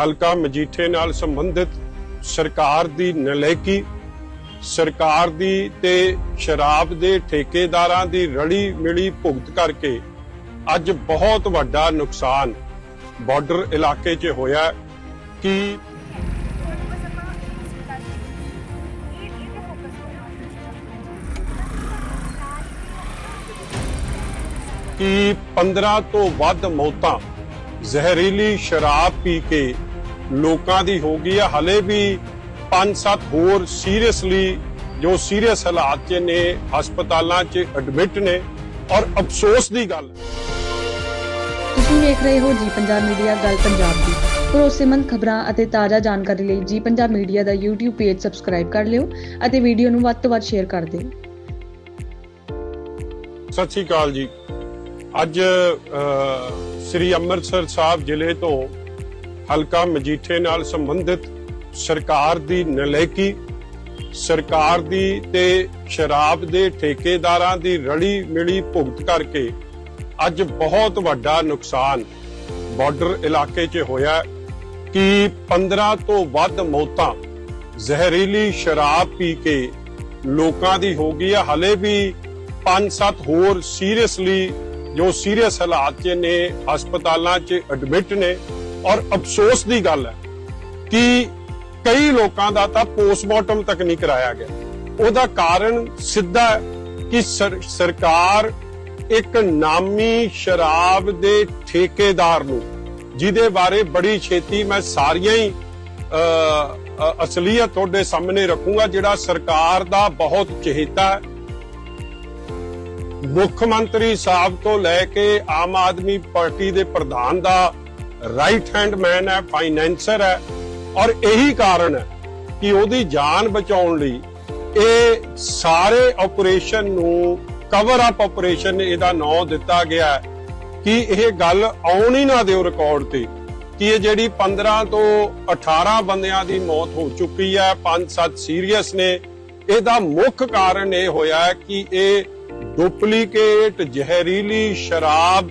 ਹਲਕਾ ਮਜੀਠੇ ਨਾਲ ਸੰਬੰਧਿਤ ਸਰਕਾਰ ਦੀ ਨਲਾਇਕੀ ਸਰਕਾਰ ਦੀ ਤੇ ਸ਼ਰਾਬ ਦੇ ਠੇਕੇਦਾਰਾਂ ਦੀ ਰਲੀ ਮਿਲੀ ਭੁਗਤ ਕਰਕੇ ਅੱਜ ਬਹੁਤ ਵੱਡਾ ਨੁਕਸਾਨ ਬਾਰਡਰ ਇਲਾਕੇ 'ਚ ਹੋਇਆ ਕਿ ਕਿ 15 ਤੋਂ ਵੱਧ ਮੌਤਾਂ ਜ਼ਹਿਰੀਲੀ ਸ਼ਰਾਬ ਪੀ ਕੇ ਲੋਕਾਂ ਦੀ ਹੋ ਗਈ ਹੈ ਹਲੇ ਵੀ 5-7 ਹੋਰ ਸੀਰੀਅਸਲੀ ਜੋ ਸੀਰੀਅਸ ਹਾਲਾਤ 'ਚ ਨੇ ਹਸਪਤਾਲਾਂ 'ਚ ਐਡਮਿਟ ਨੇ ਔਰ ਅਫਸੋਸ ਦੀ ਗੱਲ ਤੁਸੀਂ ਵੇਖ ਰਹੇ ਹੋ ਜੀ ਪੰਜਾਬ ਮੀਡੀਆ ਗੱਲ ਪੰਜਾਬ ਦੀ। ਭਰੋਸੇਮੰਦ ਖਬਰਾਂ ਅਤੇ ਤਾਜ਼ਾ ਜਾਣਕਾਰੀ ਲਈ ਜੀ ਪੰਜਾਬ ਮੀਡੀਆ ਦਾ YouTube ਪੇਜ ਸਬਸਕ੍ਰਾਈਬ ਕਰ ਲਿਓ ਅਤੇ ਵੀਡੀਓ ਨੂੰ ਵੱਧ ਤੋਂ ਵੱਧ ਸ਼ੇਅਰ ਕਰ ਦਿਓ। ਸਤਿ ਸ਼੍ਰੀ ਅਕਾਲ ਜੀ। ਅੱਜ ਸ੍ਰੀ ਅੰਮ੍ਰਿਤਸਰ ਸਾਹਿਬ ਜ਼ਿਲ੍ਹੇ ਤੋਂ ਹਲਕਾ ਮਜੀਠੇ ਨਾਲ ਸੰਬੰਧਿਤ ਸਰਕਾਰ ਦੀ ਨਲੇਕੀ, ਸਰਕਾਰ ਦੀ ਤੇ ਸ਼ਰਾਬ ਦੇ ਠੇਕੇਦਾਰਾਂ ਦੀ ਰਲੀ ਮਿਲੀ ਭੁਗਤ ਕਰਕੇ ਅੱਜ ਬਹੁਤ ਵੱਡਾ ਨੁਕਸਾਨ ਬਾਰਡਰ ਇਲਾਕੇ 'ਚ ਹੋਇਆ ਕਿ 15 ਤੋਂ ਵੱਧ ਮੌਤਾਂ ਜ਼ਹਿਰੀਲੀ ਸ਼ਰਾਬ ਪੀ ਕੇ ਲੋਕਾਂ ਦੀ ਹੋ ਗਈ ਹੈ। ਹਲੇ ਵੀ 5-7 ਹੋਰ ਸੀਰੀਅਸਲੀ ਜੋ ਸੀਰੀਅਸ ਹਾਲਾਤ 'ਚ ਨੇ, ਹਸਪਤਾਲਾਂ 'ਚ ਐਡਮਿਟ ਨੇ ਔਰ ਅਫਸੋਸ ਦੀ ਗੱਲ ਹੈ ਕਿ ਕਈ ਲੋਕਾਂ ਦਾ ਤਾਂ ਪੋਸਟਮਾਰਟਮ ਤੱਕ ਨਹੀਂ ਕਰਾਇਆ ਗਿਆ। ਉਹਦਾ ਕਾਰਨ ਸਿੱਧਾ ਕਿ ਸਰਕਾਰ ਇੱਕ ਨਾਮੀ ਸ਼ਰਾਬ ਦੇ ਠੇਕੇਦਾਰ ਨੂੰ ਜਿਹਦੇ ਬਾਰੇ ਬੜੀ ਛੇਤੀ ਮੈਂ ਸਾਰੀਆਂ ਹੀ ਅ, ਅਸਲੀਅਤ ਤੁਹਾਡੇ ਸਾਹਮਣੇ ਰੱਖੂੰਗਾ ਜਿਹੜਾ ਸਰਕਾਰ ਦਾ ਬਹੁਤ ਚਹੇਤਾ ਹੈ। ਮੁੱਖ ਮੰਤਰੀ ਸਾਹਿਬ ਤੋਂ ਲੈ ਕੇ ਆਮ ਆਦਮੀ ਪਾਰਟੀ ਦੇ ਪ੍ਰਧਾਨ ਦਾ ਰਾਈਟ ਹੈਂਡ ਮੈਨ ਹੈ ਫਾਈਨੈਂਸਰ ਹੈ ਔਰ ਇਹੀ ਕਾਰਨ ਹੈ ਕਿ ਉਹਦੀ ਜਾਨ ਬਚਾਉਣ ਲਈ ਇਹ ਸਾਰੇ ਆਪਰੇਸ਼ਨ ਨੂੰ ਕਵਰ ਅਪ ਆਪਰੇਸ਼ਨ ਇਹਦਾ ਨਾਮ ਦਿੱਤਾ ਗਿਆ ਹੈ ਕਿ ਇਹ ਗੱਲ ਆਉਣ ਹੀ ਨਾ ਦਿਓ ਰਿਕਾਰਡ ਤੇ ਕਿ ਇਹ ਜਿਹੜੀ 15 ਤੋਂ 18 ਬੰਦਿਆਂ ਦੀ ਮੌਤ ਹੋ ਚੁੱਕੀ ਹੈ 5-7 ਸੀਰੀਅਸ ਨੇ। ਇਹਦਾ ਮੁੱਖ ਕਾਰਨ ਇਹ ਹੋਇਆ ਕਿ ਇਹ ਡੁਪਲੀਕੇਟ ਜ਼ਹਿਰੀਲੀ ਸ਼ਰਾਬ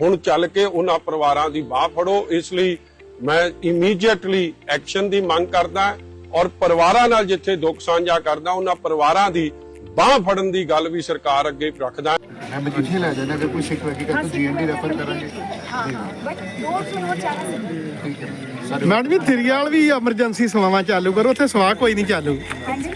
ਹੁਣ ਚੱਲ ਕੇ ਉਹਨਾਂ ਪਰਿਵਾਰਾਂ ਦੀ ਬਾਹ ਫੜੋ। ਇਸ ਲਈ ਮੈਂ ਇਮੀਡੀਏਟਲੀ ਐਕਸ਼ਨ ਦੀ ਮੰਗ ਕਰਦਾ ਔਰ ਪਰਿਵਾਰਾਂ ਨਾਲ ਜਿੱਥੇ ਦੁੱਖ ਸਾਂਝਾ ਕਰਦਾ ਉਹਨਾਂ ਪਰਿਵਾਰਾਂ ਦੀ ਬਾਹ ਫੜਨ ਦੀ ਗੱਲ ਵੀ ਸਰਕਾਰ ਅੱਗੇ ਰੱਖਦਾ ਮੈਂ ਜਿੱਥੇ ਲੈ ਜਾਣਾ ਅਗਰ ਕੋਈ ਸ਼ਿਕਾਇਤ ਕਰ ਤਾਂ ਜੀਐਨਡੀ ਰੈਫਰ ਕਰਾਂਗੇ। ਹਾਂ ਬਟ ਨੋਟਸ ਨੂੰ। ਚਾਹੀਦਾ ਮੈਡਮ ਜੀ ਥਿਰੀਆਲ ਵੀ ਐਮਰਜੈਂਸੀ ਸੇਵਾਵਾਂ ਚਾਲੂ ਕਰੋ ਉੱਥੇ ਸਵਾਹ ਕੋਈ ਨਹੀਂ ਚਾਲੂ। ਹਾਂਜੀ।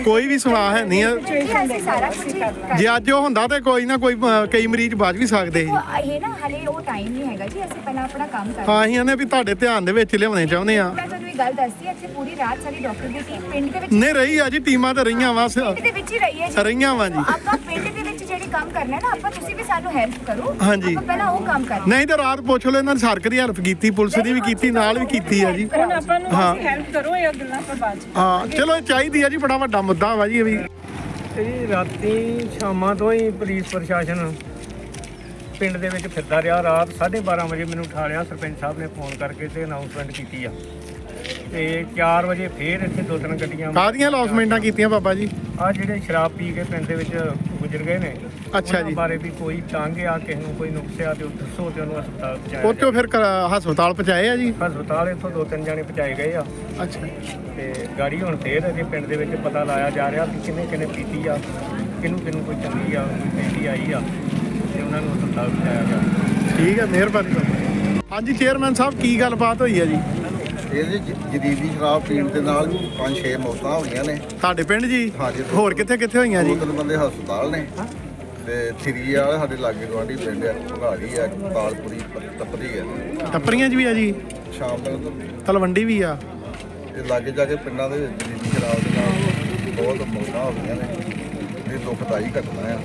ਕੋਈ ਵੀ ਸਵਾਹ ਹੈ ਨਹੀਂ ਹੈ ਜੀ ਅਸੀਂ ਸਾਰਾ ਕੁਝ ਠੀਕ ਕਰ ਜੇ ਅੱਜ ਉਹ ਹੁੰਦਾ ਤੇ ਕੋਈ ਨਾ ਕੋਈ ਕਈ ਮਰੀਜ਼ ਬਚ ਵੀ ਸਕਦੇ ਸੀ। ਉਹ ਇਹ ਨਾ ਹਲੇ ਉਹ ਟਾਈਮ ਨਹੀਂ ਹੈਗਾ ਜੀ ਅਸੀਂ ਪਹਿਲਾਂ ਆਪਣਾ ਕੰਮ ਕਰ ਹਾਂ ਅਸੀਂ ਨੇ ਵੀ ਤੁਹਾਡੇ ਧਿਆਨ ਦੇ ਵਿੱਚ ਲਿਆਉਣੇ ਚਾਹੁੰਦੇ ਆ ਮੈਂ ਤੁਹਾਨੂੰ ਇਹ ਗੱਲ ਦੱਸਦੀ ਇੱਥੇ ਪੂਰੀ ਰਾਤ ਸਾਡੀ ਡਾਕਟਰ ਦੀ ਟੀਮ ਪਿੰਡ ਦੇ ਵਿੱਚ ਨਹੀਂ ਰਹੀ ਆ ਜੀ ਟੀਮਾਂ ਤੇ ਰਹੀਆਂ ਵਾ ਪਿੰਡ ਦੇ ਵਿੱਚ ਹੀ ਰਹੀ ਹੈ ਜੀ। ਰਹੀਆਂ ਵਾਂ ਜੀ। ਆਪਾਂ ਪਿੰਡ ਦੇ ਵਿੱਚ ਜਿਹੜੀ ਕੰਮ ਕਰਨਾ ਹੈ ਨਾ ਆਪਾਂ ਤੁਸੀਂ ਵੀ ਸਾਨੂੰ ਹੈਲਪ ਕਰੋ। ਹਾਂਜੀ। ਆਪਾਂ ਪਹਿਲਾਂ ਉਹ ਕੰਮ ਕਰਨਾ ਨਹੀਂ ਤੇ ਰਾਤ ਪੁੱਛ ਲਓ ਇਹਨਾਂ ਨੇ ਸਰਕ ਦੀ ਹੈਲਪ ਕੀਤੀ ਪੁਲਿਸ ਦੀ ਵੀ ਕੀਤੀ ਨਾਲ ਵੀ ਕੀਤੀ ਆ ਜੀ। ਹੁਣ ਆਪਾਂ ਨੂੰ ਹਾਂ। ਤੁਸੀਂ ਹੈਲਪ ਕਰੋ ਇਹ ਗੱਲਾਂ ਆਪਾਂ ਬਾਅਦ ਚ ਹਾਂ ਚਲੋ ਇਹ ਚਾਹੀਦੀ ਆ ਜੀ ਬੜਾ ਵੱਡਾ ਮੁੱਦਾ ਵਾ ਜੀ ਇਹ ਵੀ। ਇਹ ਰਾਤੀ ਸ਼ਾਮਾਂ ਤੋਂ ਹੀ ਪੁਲਿਸ ਪ੍ਰਸ਼ਾਸਨ ਪਿੰਡ ਦੇ ਵਿੱਚ ਫਿਰਦਾ ਰਿਹਾ। ਰਾਤ 12:30 ਵਜੇ ਮੈਨੂੰ ਉਠਾ ਲਿਆ ਸਰਪੰਚ ਸਾਹਿਬ ਨੇ ਫੋਨ ਕਰਕੇ ਤੇ ਅਨਾਉਂਸਮੈਂਟ ਕੀਤੀ ਆ। ਤੇ 4 ਵਜੇ ਫੇਰ ਇੱਥੇ ਦੋ ਤਿੰਨ ਗੱਡੀਆਂ ਕਾਹਦੀਆਂ ਲੌਸਮੈਂਟਾਂ ਕੀਤੀਆਂ ਬਾਬਾ ਜੀ? ਆ ਜਿਹੜੇ ਸ਼ਰਾਬ ਪੀ ਕੇ ਪਿੰਡ ਦੇ ਵਿੱਚ ਗੁਜ਼ਰ ਗਏ ਨੇ। ਅੱਛਾ ਉਹਨਾਂ ਜੀ। ਬਾਰੇ ਵੀ ਕੋਈ ਤੰਗ ਆ ਕਿਸੇ ਨੂੰ ਕੋਈ ਨੁਕਸਿਆ ਤੇ ਉਹ ਦੱਸੋ ਤੇ ਉਹਨੂੰ ਹਸਪਤਾਲ ਪਹੁੰਚਾਇਆ ਉਹ ਚੋਂ ਫਿਰ ਹਸਪਤਾਲ ਪਹੁੰਚਾਏ ਆ ਜੀ। ਹਸਪਤਾਲ ਇੱਥੋਂ ਦੋ ਤਿੰਨ ਜਾਣੇ ਪਹੁੰਚਾਏ ਗਏ ਆ। ਅੱਛਾ। ਤੇ ਗਾੜੀ ਹੁਣ ਫੇਰ ਅਜੇ ਪਿੰਡ ਦੇ ਵਿੱਚ ਪਤਾ ਲਾਇਆ ਜਾ ਰਿਹਾ ਕਿ ਕਿੰਨੇ ਕਿੰਨੇ ਪੀਤੀ ਆ ਕਿਹਨੂੰ ਕਿਹਨੂੰ ਕੋਈ ਚੰਗੀ ਆ ਕੋਈ ਪੈਂਦੀ ਆਈ ਆ ਤੇ ਉਹਨਾਂ ਨੂੰ ਹਸਪਤਾਲ ਪਹੁੰਚਾਇਆ ਗਿਆ ਠੀਕ ਹੈ ਮਿਹਰਬਾਨੀ। ਬਾਬਾ ਜੀ ਹਾਂਜੀ ਚੇਅਰਮੈਨ ਸਾਹਿਬ ਕੀ ਗੱਲਬਾਤ ਹੋਈ ਹੈ ਜੀ? ਇਹਦੇ ਜ- ਜਦੀਦੀ ਸ਼ਰਾਬ ਪੀਣ ਦੇ ਨਾਲ ਪੰਜ ਛੇ ਮੌਤਾਂ ਹੋਈਆਂ ਨੇ। ਤੁਹਾਡੇ ਪਿੰਡ ਜੀ? ਹਾਂਜੀ। ਹੋਰ ਕਿੱਥੇ ਕਿੱਥੇ ਹੋਈਆਂ ਦੋ ਜੀ ਤਿੰਨ ਬੰਦੇ ਹਸਪਤਾਲ ਨੇ। ਤੇ ਥਰੀ ਵਾਲੇ ਸਾਡੇ ਲਾਗੇ ਗਵਾਂਢੀ ਪਿੰਡ ਆ ਭਗਾੜੀ ਆ ਤਾਲਪੁਰੀ ਪ- ਆ। ਟੱਪਰੀਆਂ 'ਚ ਵੀ ਆ ਜੀ? ਸ਼ਾਮ ਤੱਕ ਤਲਵੰਡੀ ਵੀ ਆ? ਇਹ ਲਾਗੇ ਜਾ ਕੇ ਪਿੰਡਾਂ ਦੇ ਵਿੱਚ ਜਦੀਦੀ ਸ਼ਰਾਬ ਦੇ ਨਾਲ ਬਹੁਤ ਮੌਤਾਂ ਹੋ ਗਈਆਂ ਨੇ। ਇਹ ਦੁਖਦਾਈ ਘਟਨਾ ਆ।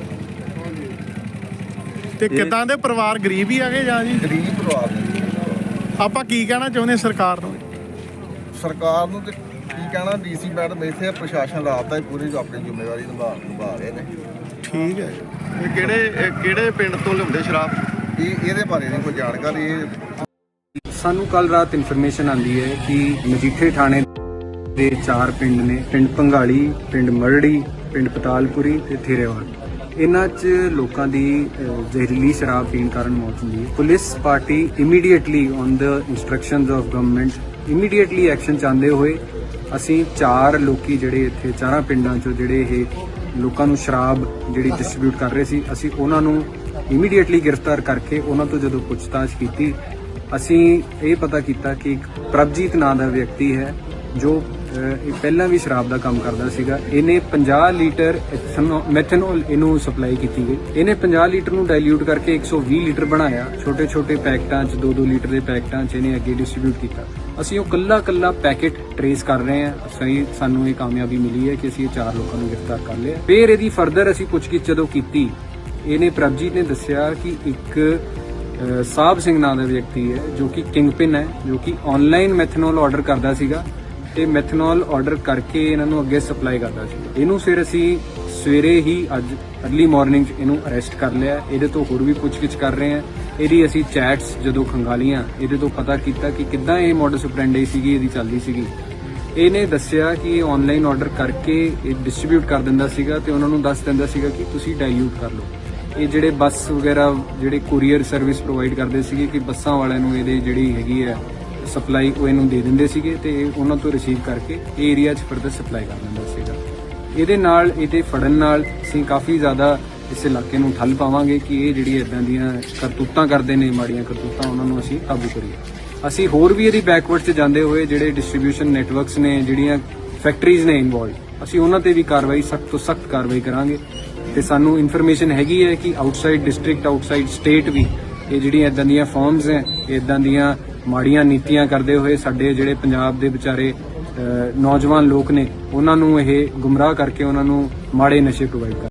ਤੇ ਕਿਦਾਂ ਦੇ ਪਰਿਵਾਰ ਗਰੀਬ ਹੀ ਆਗੇ ਜਾਂ ਜੀ? ਗਰੀਬ ਪਰਿਵਾਰ ਨੇ। ਆਪਾਂ ਕੀ ਕਹਿਣਾ ਚਾਹੁੰਦੇ ਸਰਕਾਰ ਨੂੰ? ਸਰਕਾਰ ਨੂੰ ਤੇ ਕੀ ਕਹਿਣਾ ਡੀਸੀ ਮੈਡਮ ਇੱਥੇ ਆ, ਪ੍ਰਸ਼ਾਸਨ ਰਾਤ ਦਾ ਹੀ ਪੂਰੀ ਆਪਣੀ ਜ਼ਿੰਮੇਵਾਰੀ ਨਿਭਾ ਨਿਭਾ ਰਹੇ ਨੇ। ਠੀਕ ਹੈ। ਇਹ ਕਿਹੜੇ ਇਹ ਕਿਹੜੇ ਪਿੰਡ ਤੋਂ ਲਿਆਉਂਦੇ ਸ਼ਰਾਬ? ਇਹ ਇਹਦੇ ਬਾਰੇ ਨਹੀਂ ਕੋਈ ਜਾਣਕਾਰੀ ਇਹ ਸਾਨੂੰ ਕੱਲ ਰਾਤ ਇਨਫੋਰਮੇਸ਼ਨ ਆਂਦੀ ਹੈ ਕਿ ਮਜੀਠੇ ਥਾਣੇ ਦੇ ਚਾਰ ਪਿੰਡ ਨੇ ਪਿੰਡ ਪੰਗਾਲੀ ਪਿੰਡ ਮਰੜੀ ਪਿੰਡ ਪਤਾਲਪੁਰੀ ਤੇ ਥੇਰੇਵਾਲ। ਇਹਨਾਂ 'ਚ ਲੋਕਾਂ ਦੀ ਜ਼ਹਿਰੀਲੀ ਸ਼ਰਾਬ ਪੀਣ ਕਾਰਨ ਮੌਤ ਹੁੰਦੀ ਹੈ। Police party immediately on the instructions of government immediately action ਚਾਹੁੰਦੇ ਹੋਏ ਅਸੀਂ ਚਾਰ ਲੋਕੀ ਜਿਹੜੇ ਇੱਥੇ, ਚਾਰਾਂ ਪਿੰਡਾਂ 'ਚੋਂ ਜਿਹੜੇ ਇਹ ਲੋਕਾਂ ਨੂੰ ਸ਼ਰਾਬ ਜਿਹੜੀ ਡਿਸਟ੍ਰੀਬਿਊਟ ਕਰ ਰਹੇ ਸੀ, ਅਸੀਂ ਉਹਨਾਂ ਨੂੰ ਇਮੀਡੀਏਟਲੀ ਗ੍ਰਿਫਤਾਰ ਕਰਕੇ ਉਹਨਾਂ ਤੋਂ ਜਦੋਂ ਪੁੱਛਤਾਛ ਕੀਤੀ, ਅਸੀਂ ਇਹ ਪਤਾ ਕੀਤਾ ਕਿ ਇੱਕ ਪ੍ਰਭਜੀਤ ਨਾਂ ਦਾ ਵਿਅਕਤੀ ਹੈ ਜੋ ਇਹ ਪਹਿਲਾਂ ਵੀ ਸ਼ਰਾਬ ਦਾ ਕੰਮ ਕਰਦਾ ਸੀਗਾ। ਇਹਨੇ 50 ਲੀਟਰ ਇਥਨੋ- ਮੈਥਨੋਲ ਇਹਨੂੰ ਸਪਲਾਈ ਕੀਤੀ ਗਈ। ਇਹਨੇ 50 ਲੀਟਰ ਨੂੰ ਡਾਈਲਿਊਟ ਕਰਕੇ 120 ਲੀਟਰ ਬਣਾਇਆ। ਛੋਟੇ ਛੋਟੇ ਪੈਕਟਾਂ 'ਚ 2-2 ਲੀਟਰ ਦੇ ਪੈਕਟਾਂ 'ਚ ਇਹਨੇ ਅੱਗੇ ਡਿਸਟ੍ਰੀਬਿਊਟ ਕੀਤਾ। ਅਸੀਂ ਉਹ ਕੱਲਾ ਕੱਲਾ ਪੈਕੇਟ ਟਰੇਸ ਕਰ ਰਹੇ ਹਾਂ। ਸਹੀ ਸਾਨੂੰ ਇਹ ਕਾਮਯਾਬੀ ਮਿਲੀ ਹੈ ਕਿ ਅਸੀਂ ਇਹ ਚਾਰ ਲੋਕਾਂ ਨੂੰ ਗ੍ਰਿਫਤਾਰ ਕਰ ਲਿਆ। ਫਿਰ ਇਹਦੀ ਫਰਦਰ ਅਸੀਂ ਪੁੱਛਗਿੱਛ ਜਦੋਂ ਕੀਤੀ, ਇਹਨੇ ਪ੍ਰਭਜੀਤ ਨੇ ਦੱਸਿਆ ਕਿ ਇੱਕ ਸਾਹਿਬ ਸਿੰਘ ਨਾਂ ਦਾ ਵਿਅਕਤੀ ਹੈ ਜੋ ਕਿ ਕਿੰਗਪਿਨ ਹੈ, ਜੋ ਕਿ ਆਨਲਾਈਨ ਮੈਥਨੋਲ ਆਰਡਰ ਕਰਦਾ ਸੀਗਾ। ਤੇ ਮੈਥਨੋਲ ਆਰਡਰ ਕਰਕੇ ਇਹਨਾਂ ਨੂੰ ਅੱਗੇ ਸਪਲਾਈ ਕਰਦਾ ਸੀ। ਇਹਨੂੰ ਫਿਰ ਅਸੀਂ ਸਵੇਰੇ ਹੀ ਅੱਜ ਅਰਲੀ ਮਾਰਨਿੰਗ 'ਚ ਇਹਨੂੰ ਅਰੈਸਟ ਕਰ ਲਿਆ। ਇਹਦੇ ਤੋਂ ਹੋਰ ਵੀ ਪੁੱਛਗਿੱਛ ਕਰ ਰਹੇ ਹਾਂ। ਇਹਦੀ ਅਸੀਂ ਚੈਟਸ ਜਦੋਂ ਖੰਗਾਲੀਆਂ, ਇਹਦੇ ਤੋਂ ਪਤਾ ਕੀਤਾ ਕਿ ਕਿੱਦਾਂ ਇਹ ਮੋਡਸ ਆਪਰੈਂਡੀ ਸੀਗੀ, ਇਹਦੀ ਚੱਲਦੀ ਸੀਗੀ। ਇਹਨੇ ਦੱਸਿਆ ਕਿ ਇਹ ਆਨਲਾਈਨ ਆਰਡਰ ਕਰਕੇ ਇਹ ਡਿਸਟ੍ਰੀਬਿਊਟ ਕਰ ਦਿੰਦਾ ਸੀਗਾ ਤੇ ਉਹਨਾਂ ਨੂੰ ਦੱਸ ਦਿੰਦਾ ਸੀਗਾ ਕਿ ਤੁਸੀਂ ਡਾਈਲਿਊਟ ਕਰ ਲਓ। ਇਹ ਜਿਹੜੇ ਬੱਸ ਵਗੈਰਾ, ਜਿਹੜੇ ਕੋਰੀਅਰ ਸਰਵਿਸ ਪ੍ਰੋਵਾਈਡ ਕਰਦੇ ਸੀਗੇ ਕਿ ਬੱਸਾਂ ਵਾਲਿਆਂ ਨੂੰ ਇਹਦੇ ਜਿਹੜੀ ਹੈਗੀ ਹੈ ਸਪਲਾਈ ਉਹ ਇਹਨੂੰ ਦੇ ਦਿੰਦੇ ਸੀਗੇ ਤੇ ਇਹ ਉਹਨਾਂ ਤੋਂ ਰਿਸੀਵ ਕਰਕੇ ਇਹ ਏਰੀਆ 'ਚ ਫਰਦਰ ਸਪਲਾਈ ਕਰ ਦਿੰਦਾ ਸੀਗਾ। ਇਹਦੇ ਨਾਲ, ਇਹਦੇ ਫੜਨ ਨਾਲ ਅਸੀਂ ਕਾਫੀ ਜ਼ਿਆਦਾ ਇਸ ਇਲਾਕੇ ਨੂੰ ਠੱਲ ਪਾਵਾਂਗੇ ਕਿ ਇਹ ਜਿਹੜੀ ਇਦਾਂ ਦੀਆਂ ਕਰਤੂਤਾਂ ਕਰਦੇ ਨੇ, ਮਾੜੀਆਂ ਕਰਤੂਤਾਂ ਉਹਨਾਂ ਨੂੰ ਅਸੀਂ ਕਾਬੂ ਕਰੀਏ। ਅਸੀਂ ਹੋਰ ਵੀ ਇਹਦੀ ਬੈਕਵਰਡ 'ਚ ਜਾਂਦੇ ਹੋਏ ਜਿਹੜੇ ਡਿਸਟ੍ਰੀਬਿਊਸ਼ਨ ਨੈਟਵਰਕਸ ਨੇ, ਜਿਹੜੀਆਂ ਫੈਕਟਰੀਜ਼ ਨੇ ਇਨਵੋਲਡ ਅਸੀਂ ਉਹਨਾਂ ਤੇ ਵੀ ਕਾਰਵਾਈ ਸਖਤ ਤੋਂ ਸਖਤ ਕਾਰਵਾਈ ਕਰਾਂਗੇ। ਤੇ ਸਾਨੂੰ ਇਨਫੋਰਮੇਸ਼ਨ ਹੈਗੀ ਹੈ ਕਿ ਆਊਟਸਾਈਡ ਡਿਸਟ੍ਰਿਕਟ ਆਊਟਸਾਈਡ ਸਟੇਟ ਵੀ ਇਹ ਜਿਹੜੀਆਂ ਇਦਾਂ ਦੀਆਂ ਫਾਰਮਸ ਹੈ, ਇਦਾਂ ਦੀਆਂ ਮਾੜੀਆਂ ਨੀਤੀਆਂ ਕਰਦੇ ਹੋਏ ਸਾਡੇ ਜਿਹੜੇ ਪੰਜਾਬ ਦੇ ਵਿਚਾਰੇ ਨੌਜਵਾਨ ਲੋਕ ਨੇ, ਉਹਨਾਂ ਨੂੰ ਇਹ ਗੁੰਮਰਾਹ ਕਰਕੇ ਉਹਨਾਂ ਨੂੰ ਮਾੜੇ ਨਸ਼ੇ ਪ੍ਰੋਵਾਈਡ ਕਰ